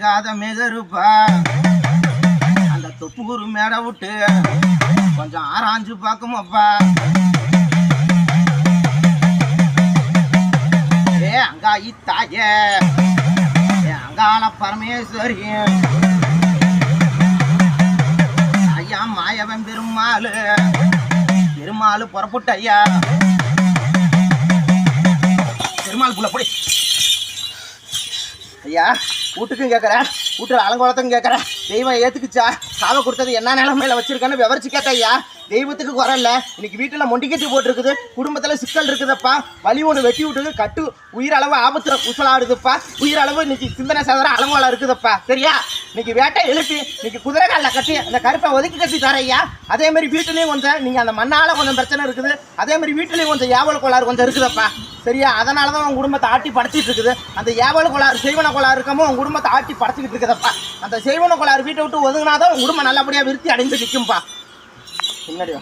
தேங்காத மிகருப்பா. அந்த தொப்புகுரு மேடை விட்டு கொஞ்சம் ஆராய்ஞ்சு பார்க்குமப்பா ஏ அங்காயி தாயே. ஏ அங்காள பரமேஸ்வரி. ஐயா மாயவன் பெருமாள். பெருமாள் புறப்பட்டு ஐயா. பெருமாள் புள்ள போய் ஐயா வீட்டுக்கும் கேட்குறேன் வீட்டில் அலங்கோலத்துக்கும் கேட்குறேன் தெய்வம் ஏற்றுக்குச்சா சாவை கொடுத்தது என்ன நிலமையில வச்சுருக்கேன்னு விவரிச்சு கேட்டேன் ஐயா தெய்வத்துக்கு குறை இல்லை. இன்னைக்கு வீட்டில் மொண்டிக்கட்டி போட்டிருக்குது குடும்பத்தில் சிக்கல் இருக்குதுப்பா. வலி ஒன்று வெட்டி விட்டுது கட்டு உயிரளவு ஆபத்துல குசலாடுதுப்பா உயிரளவு இன்னைக்கு சிந்தனை சதற அலங்கோலம் இருக்குதுப்பா. சரியா? இன்னைக்கு வேட்டை எழுப்பி இன்னைக்கு குதிரை காலில் கட்டி அந்த கருப்பை ஒதுக்கி கட்டி தரையா அதே மாதிரி வீட்டுலேயும் கொஞ்சம் நீங்கள் அந்த மண்ணால் கொஞ்சம் பிரச்சனை இருக்குது. அதே மாதிரி வீட்டுலேயும் கொஞ்சம் ஏவல் கோளாறு கொஞ்சம் இருக்குதுப்பா. சரியா? அதனால தான் உன் குடும்பத்தை ஆட்டி படைச்சிட்டு இருக்குது. அந்த ஏவல் கோளாறு செய்வன கோளாறு இருக்கமோ உன் குடும்பத்தை ஆட்டி படைச்சிக்கிட்டு இருக்குதப்பா. அந்த செய்வன கோளாறு வீட்டை விட்டு ஒதுங்கினா தான் உன் குடும்பம் நல்லபடியாக விருத்தி அடைந்து நிற்கும்பா முன்னாடி